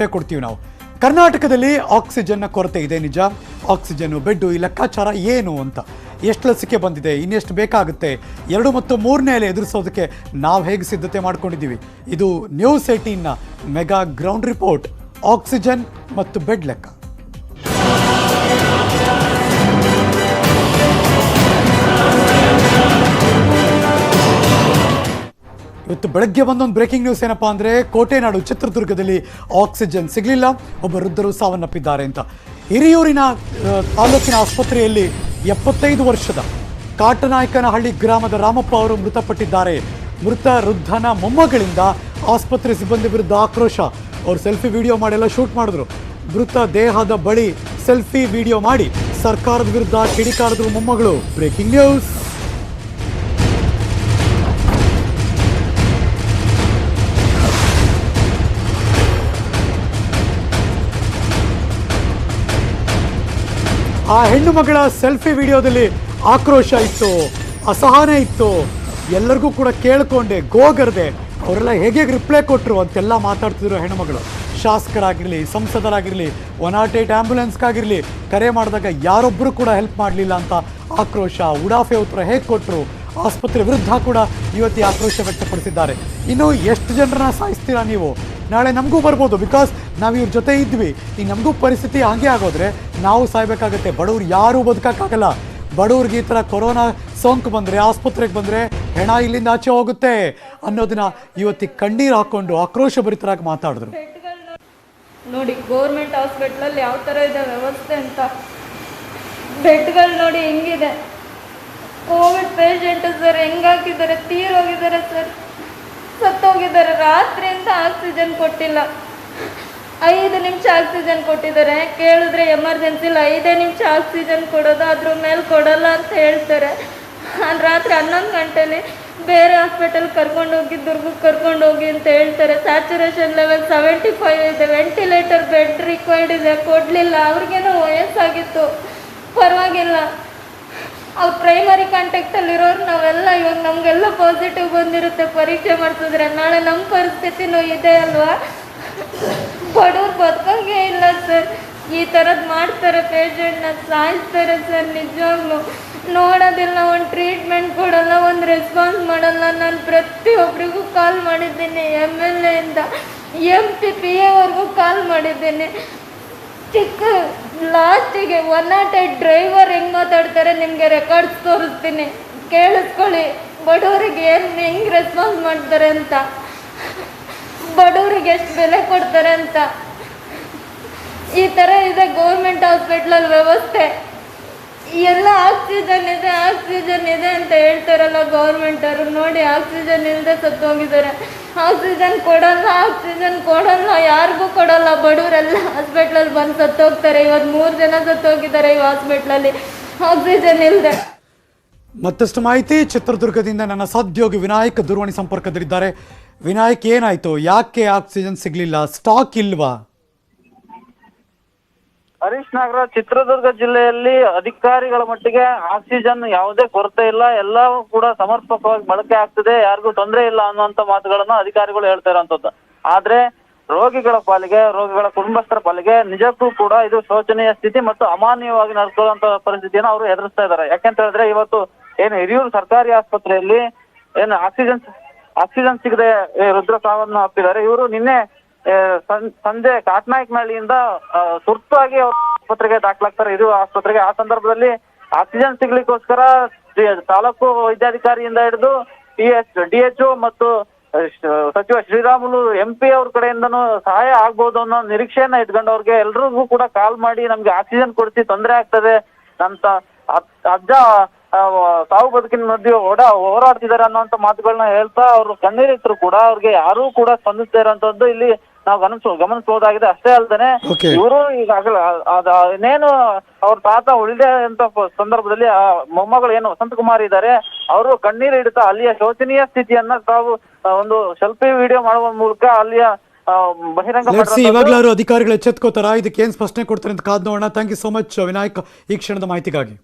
ಕೊಟ್ಟೇ ಕೊಡ್ತೀವಿ ನಾವು. ಕರ್ನಾಟಕದಲ್ಲಿ ಆಕ್ಸಿಜನ್ನ ಕೊರತೆ ಇದೆ ನಿಜ. ಆಕ್ಸಿಜನ್ ಬೆಡ್ಡು, ಈ ಲೆಕ್ಕಾಚಾರ ಏನು ಅಂತ. ಎಷ್ಟು ಲಸಿಕೆ ಬಂದಿದೆ, ಇನ್ನೆಷ್ಟು ಬೇಕಾಗುತ್ತೆ, ಎರಡು ಮತ್ತು ಮೂರನೇ ಅಲೆ ಎದುರಿಸೋದಕ್ಕೆ ನಾವು ಹೇಗೆ ಸಿದ್ಧತೆ ಮಾಡ್ಕೊಂಡಿದ್ದೀವಿ. ಇದು ನ್ಯೂಸ್ ಏಟೀನ್ನ ಮೆಗಾ ಗ್ರೌಂಡ್ ರಿಪೋರ್ಟ್. ಆಕ್ಸಿಜನ್ ಮತ್ತು ಬೆಡ್ ಲೆಕ್ಕ. ಇವತ್ತು ಬೆಳಗ್ಗೆ ಬಂದೊಂದು ಬ್ರೇಕಿಂಗ್ ನ್ಯೂಸ್ ಏನಪ್ಪ ಅಂದರೆ ಕೋಟೆನಾಡು ಚಿತ್ರದುರ್ಗದಲ್ಲಿ ಆಕ್ಸಿಜನ್ ಸಿಗಲಿಲ್ಲ. ಒಬ್ಬ ವೃದ್ಧರು ಸಾವನ್ನಪ್ಪಿದ್ದಾರೆ ಅಂತ. ಹಿರಿಯೂರಿನ ತಾಲೂಕಿನ ಆಸ್ಪತ್ರೆಯಲ್ಲಿ ಎಪ್ಪತ್ತೈದು ವರ್ಷದ ಕಾಟನಾಯಕನಹಳ್ಳಿ ಗ್ರಾಮದ ರಾಮಪ್ಪ ಅವರು ಮೃತಪಟ್ಟಿದ್ದಾರೆ. ಮೃತ ವೃದ್ಧನ ಮೊಮ್ಮಗಳಿಂದ ಆಸ್ಪತ್ರೆ ಸಿಬ್ಬಂದಿ ವಿರುದ್ಧ ಆಕ್ರೋಶ. ಅವರು ಸೆಲ್ಫಿ ವಿಡಿಯೋ ಮಾಡೆಲ್ಲ ಶೂಟ್ ಮಾಡಿದ್ರು. ಮೃತ ದೇಹದ ಬಳಿ ಸೆಲ್ಫಿ ವಿಡಿಯೋ ಮಾಡಿ ಸರ್ಕಾರದ ವಿರುದ್ಧ ಕಿಡಿಕಾರಿದ್ರು ಮೊಮ್ಮಗಳು. ಬ್ರೇಕಿಂಗ್ ನ್ಯೂಸ್ ಆ ಹೆಣ್ಣು ಮಗಳ ಸೆಲ್ಫಿ ವಿಡಿಯೋದಲ್ಲಿ ಆಕ್ರೋಶ ಇತ್ತು, ಅಸಹನೆ ಇತ್ತು. ಎಲ್ಲರಿಗೂ ಕೂಡ ಕೇಳ್ಕೊಂಡೆ ಗೋಗರ್ದೆ ಅವರೆಲ್ಲ ಹೇಗೆ ರಿಪ್ಲೈ ಕೊಟ್ಟರು ಅಂತೆಲ್ಲ ಮಾತಾಡ್ತಿದ್ರು ಹೆಣ್ಣುಮಗಳು ಶಾಸಕರಾಗಿರಲಿ, ಸಂಸದರಾಗಿರಲಿ ಒನ್ ನಾಟ್ ಏಟ್ ಆ್ಯಂಬುಲೆನ್ಸ್ಗಾಗಿರಲಿ ಕರೆ ಮಾಡಿದಾಗ ಯಾರೊಬ್ಬರು ಕೂಡ ಹೆಲ್ಪ್ ಮಾಡಲಿಲ್ಲ ಅಂತ ಆಕ್ರೋಶ, ಉಡಾಫೆ ಉತ್ತರ ಹೇಗೆ ಕೊಟ್ಟರು ಆಸ್ಪತ್ರೆ ವಿರುದ್ಧ ಕೂಡ ಇವತ್ತು ಆಕ್ರೋಶ ವ್ಯಕ್ತಪಡಿಸಿದ್ದಾರೆ. ಇನ್ನು ಎಷ್ಟು ಜನರನ್ನ ಸಾಯಿಸ್ತೀರಾ ನೀವು? ನಾಳೆ ನಮಗೂ ಬರ್ಬೋದು ಬಿಕಾಸ್ ನಾವು ಇವ್ರ ಜೊತೆ ಇದ್ವಿ. ಈಗ ನಮಗೂ ಪರಿಸ್ಥಿತಿ ಹಾಗೆ ಆಗೋದ್ರೆ ನಾವು ಸಾಯ್ಬೇಕಾಗತ್ತೆ. ಬಡವ್ರು ಯಾರೂ ಬದುಕಕ್ಕಾಗಲ್ಲ. ಬಡವ್ರಿಗೆ ಈ ಥರ ಕೊರೋನಾ ಸೋಂಕು ಬಂದರೆ, ಆಸ್ಪತ್ರೆಗೆ ಬಂದರೆ ಹೆಣ ಇಲ್ಲಿಂದ ಆಚೆ ಹೋಗುತ್ತೆ ಅನ್ನೋದನ್ನ ಇವತ್ತಿಗೆ ಕಣ್ಣೀರು ಹಾಕ್ಕೊಂಡು ಆಕ್ರೋಶ ಭರಿತರಾಗಿ ಮಾತಾಡಿದ್ರು. ನೋಡಿ ಗೌರ್ಮೆಂಟ್ ಹಾಸ್ಪಿಟ್ಲಲ್ಲಿ ಯಾವ ಥರ ಇದೆ ವ್ಯವಸ್ಥೆ ಅಂತ. ಬೆಡ್ಗಳು ನೋಡಿ ಹೆಂಗಿದೆ. ಕೋವಿಡ್ ಪೇಷಂಟ್ ಸರ್ ಹೆಂಗಾಕಿದ್ದಾರೆ ತೀರೋಗಿದ್ದಾರೆ ಸರ್. ಸತ್ತೋಗಿದ್ದಾರೆ. ರಾತ್ರಿಯಿಂದ ಆಕ್ಸಿಜನ್ ಕೊಟ್ಟಿಲ್ಲ. ಐದು ನಿಮಿಷ ಆಕ್ಸಿಜನ್ ಕೊಟ್ಟಿದ್ದಾರೆ. ಕೇಳಿದ್ರೆ ಎಮರ್ಜೆನ್ಸಿಲಿ ಐದೇ ನಿಮಿಷ ಆಕ್ಸಿಜನ್ ಕೊಡೋದು ಅದ್ರ ಮೇಲೆ ಕೊಡಲ್ಲ ಅಂತ ಹೇಳ್ತಾರೆ. ರಾತ್ರಿ ಹನ್ನೊಂದು ಗಂಟೆಲಿ ಬೇರೆ ಹಾಸ್ಪಿಟಲ್ ಕರ್ಕೊಂಡು ಹೋಗಿ, ದುರ್ಗಕ್ಕೆ ಕರ್ಕೊಂಡು ಹೋಗಿ ಅಂತ ಹೇಳ್ತಾರೆ. ಸ್ಯಾಚುರೇಷನ್ ಲೆವೆಲ್ ಸೆವೆಂಟಿ ಫೈವ್ ಇದೆ. ವೆಂಟಿಲೇಟರ್ ಬೆಡ್ ರಿಕ್ವೈರ್ಡ್ ಇದೆ. ಕೊಡಲಿಲ್ಲ. ಅವ್ರಿಗೇನೋ ವಯಸ್ಸಾಗಿತ್ತು. ಪರವಾಗಿಲ್ಲ. ಅವ್ರು ಪ್ರೈಮರಿ ಕಾಂಟ್ಯಾಕ್ಟಲ್ಲಿ ಇರೋರು ನಾವೆಲ್ಲ ಇವಾಗ ನಮಗೆಲ್ಲ ಪಾಸಿಟಿವ್ ಬಂದಿರುತ್ತೆ, ಪರೀಕ್ಷೆ ಮಾಡ್ತಿದ್ರೆ. ನಾಳೆ ನಮ್ಮ ಪರಿಸ್ಥಿತಿನೂ ಇದೆ ಅಲ್ವಾ? ಬಡವ್ರು ಬದುಕಂಗೆ ಇಲ್ಲ ಸರ್. ಈ ಥರದ್ದು ಮಾಡ್ತಾರೆ ಪೇಷಂಟ್ನ ಸಾಯಿಸ್ತಾರೆ ಸರ್ ನಿಜವಾಗ್ಲೂ. ನೋಡೋದಿಲ್ಲ, ಒಂದು ಟ್ರೀಟ್ಮೆಂಟ್ ಕೊಡಲ್ಲ, ಒಂದು ರೆಸ್ಪಾನ್ಸ್ ಮಾಡಲ್ಲ. ನಾನು ಪ್ರತಿಯೊಬ್ಬರಿಗೂ ಕಾಲ್ ಮಾಡಿದ್ದೀನಿ ಎಂ ಎಲ್ ಎಯಿಂದ ಎಂ ಪಿ ಪಿ ಎವರೆಗೂ ಕಾಲ್ ಮಾಡಿದ್ದೀನಿ. ಚಿಕ್ಕ ಲಾಸ್ಟಿಗೆ ಒನ್ ನಾಟ್ ಏಟ್ ಡ್ರೈವರ್ ಹೆಂಗೆ ಮಾತಾಡ್ತಾರೆ ನಿಮಗೆ ರೆಕಾರ್ಡ್ಸ್ ತೋರಿಸ್ತೀನಿ. ಕೇಳಿಸ್ಕೊಳ್ಳಿ. ಬಡವರಿಗೆ ಏನು ಹೆಂಗೆ ರೆಸ್ಪಾನ್ಸ್ ಮಾಡ್ತಾರೆ ಅಂತ. ಬಡವರಿಗೆ ಎಷ್ಟು ಬೆಲೆ ಕೊಡ್ತಾರೆ ಅಂತ. ಈ ಥರ ಇದೆ ಗೌರ್ಮೆಂಟ್ ಹಾಸ್ಪಿಟ್ಲಲ್ಲಿ ವ್ಯವಸ್ಥೆ. ಎಲ್ಲ ಆಕ್ಸಿಜನ್ ಇದೆ ಆಕ್ಸಿಜನ್ ಇದೆ ಅಂತ ಹೇಳ್ತಾರಲ್ಲ ಗೌರ್ಮೆಂಟ್ ಅವರು. ನೋಡಿ ಆಕ್ಸಿಜನ್ ಇಲ್ಲದೆ ಸತ್ತೋಗಿದ್ದಾರೆ. ಆಕ್ಸಿಜನ್ ಕೊಡಲ್ಲ ಆಕ್ಸಿಜನ್ ಕೊಡಲ್ಲ, ಯಾರಿಗೂ ಕೊಡಲ್ಲ. ಬಡವರೆಲ್ಲ ಹಾಸ್ಪಿಟ್ಲಲ್ಲಿ ಬಂದು ಸತ್ತೋಗ್ತಾರೆ. ಇವತ್ತು ಮೂರು ಜನ ಸತ್ತೋಗಿದ್ದಾರೆ ಈ ಹಾಸ್ಪಿಟ್ಲಲ್ಲಿ ಆಕ್ಸಿಜನ್ ಇಲ್ಲದೆ ಮತ್ತಷ್ಟು ಮಾಹಿತಿ ಚಿತ್ರದುರ್ಗದಿಂದ ನನ್ನ ಸದ್ಯೋಗಿ ವಿನಾಯಕ್ ದೂರವಾಣಿ ಸಂಪರ್ಕದಲ್ಲಿದ್ದಾರೆ. ವಿನಾಯಕ್, ಏನಾಯ್ತು? ಯಾಕೆ ಆಕ್ಸಿಜನ್ ಸಿಗ್ಲಿಲ್ಲ? ಸ್ಟಾಕ್ ಇಲ್ವಾ? ಹರೀಶ್ ನಾಗರಾಜ್ ಚಿತ್ರದುರ್ಗ ಜಿಲ್ಲೆಯಲ್ಲಿ ಅಧಿಕಾರಿಗಳ ಮಟ್ಟಿಗೆ ಆಕ್ಸಿಜನ್ ಯಾವುದೇ ಕೊರತೆ ಇಲ್ಲ. ಎಲ್ಲವೂ ಕೂಡ ಸಮರ್ಪಕವಾಗಿ ಬಳಕೆ ಆಗ್ತಿದೆ. ಯಾರಿಗೂ ತೊಂದರೆ ಇಲ್ಲ ಅನ್ನುವಂತ ಮಾತುಗಳನ್ನು ಅಧಿಕಾರಿಗಳು ಹೇಳ್ತಾ ಇರೋಂಥದ್ದು. ಆದ್ರೆ ರೋಗಿಗಳ ಪಾಲಿಗೆ, ರೋಗಿಗಳ ಕುಟುಂಬಸ್ಥರ ಪಾಲಿಗೆ ನಿಜಕ್ಕೂ ಕೂಡ ಇದು ಶೋಚನೀಯ ಸ್ಥಿತಿ ಮತ್ತು ಅಮಾನ್ಯವಾಗಿ ನಡ್ಕೊಳ್ಳುವಂತ ಪರಿಸ್ಥಿತಿಯನ್ನು ಅವರು ಎದುರಿಸ್ತಾ ಇದ್ದಾರೆ. ಯಾಕೆಂತ ಹೇಳಿದ್ರೆ ಇವತ್ತು ಏನು ಹಿರಿಯೂರು ಸರ್ಕಾರಿ ಆಸ್ಪತ್ರೆಯಲ್ಲಿ ಏನು ಆಕ್ಸಿಜನ್ ಆಕ್ಸಿಜನ್ ಸಿಗದೆ ರುದ್ರ ಸಾವನ್ನ ಅಪ್ಪಿದ್ದಾರೆ ಇವರು ನಿನ್ನೆ ಸಂಜೆ ಕಾಟ್ನಾಯಕನಹಳ್ಳಿಯಿಂದ ತುರ್ತಾಗಿ ಅವ್ರು ಆಸ್ಪತ್ರೆಗೆ ದಾಖಲಾಗ್ತಾರೆ. ಇದು ಆಸ್ಪತ್ರೆಗೆ ಆ ಸಂದರ್ಭದಲ್ಲಿ ಆಕ್ಸಿಜನ್ ಸಿಗ್ಲಿಕ್ಕೋಸ್ಕರ ತಾಲೂಕು ವೈದ್ಯಾಧಿಕಾರಿಯಿಂದ ಹಿಡಿದು ಟಿ ಎಚ್, ಡಿ ಎಚ್ ಮತ್ತು ಸಚಿವ ಶ್ರೀರಾಮುಲು, ಎಂ ಪಿ ಅವ್ರ ಕಡೆಯಿಂದನೂ ಸಹಾಯ ಆಗ್ಬೋದು ಅನ್ನೋ ನಿರೀಕ್ಷೆಯನ್ನ ಇಟ್ಕೊಂಡು ಅವ್ರಿಗೆ ಎಲ್ರಿಗೂ ಕೂಡ ಕಾಲ್ ಮಾಡಿ ನಮ್ಗೆ ಆಕ್ಸಿಜನ್ ಕೊಡಿಸಿ ತೊಂದರೆ ಆಗ್ತದೆ ಅಂತ ಅಜ್ಜ ಸಾವು ಬದುಕಿನ ಮಧ್ಯೆ ಓಡ, ಹೋರಾಡ್ತಿದ್ದಾರೆ ಅನ್ನೋಂತ ಮಾತುಗಳನ್ನ ಹೇಳ್ತಾ ಅವ್ರು ಕಣ್ಣೀರಿಟ್ಟರು ಕೂಡ, ಅವ್ರಿಗೆ ಯಾರೂ ಕೂಡ ಸ್ಪಂದಿಸ್ತಾ ಇರೋಂಥದ್ದು ಇಲ್ಲಿ ನಾವು ಗಮನಿಸ ಗಮನಿಸಬಹುದಾಗಿದೆ ಅಷ್ಟೇ ಅಲ್ಲದೆ. ಇವರು ಈಗಾಗಲೇ ಇನ್ನೇನು ಅವ್ರ ತಾತ ಉಳಿದೆ ಅಂತ ಸಂದರ್ಭದಲ್ಲಿ ಆ ಮೊಮ್ಮಗಳು ಏನು ವಸಂತಕುಮಾರ್ ಇದ್ದಾರೆ ಅವರು ಕಣ್ಣೀರು ಹಿಡಿತಾ ಅಲ್ಲಿಯ ಶೋಚನೀಯ ಸ್ಥಿತಿಯನ್ನ ತಾವು ಒಂದು ಸೆಲ್ಫಿ ವಿಡಿಯೋ ಮಾಡುವ ಮೂಲಕ ಅಲ್ಲಿಯ. ಇವಾಗ್ಲಾದ್ರು ಅಧಿಕಾರಿಗಳು ಎಚ್ಚೆತ್ಕೋತಾರ ಇದಕ್ಕೆ ಏನ್ ಸ್ಪಷ್ಟನೆ ಕೊಡ್ತಾರೆ ಅಂತ ಕಾದ್ ನೋಡೋಣ thank you so much Vinayak ಈ ಕ್ಷಣದ ಮಾಹಿತಿಗಾಗಿ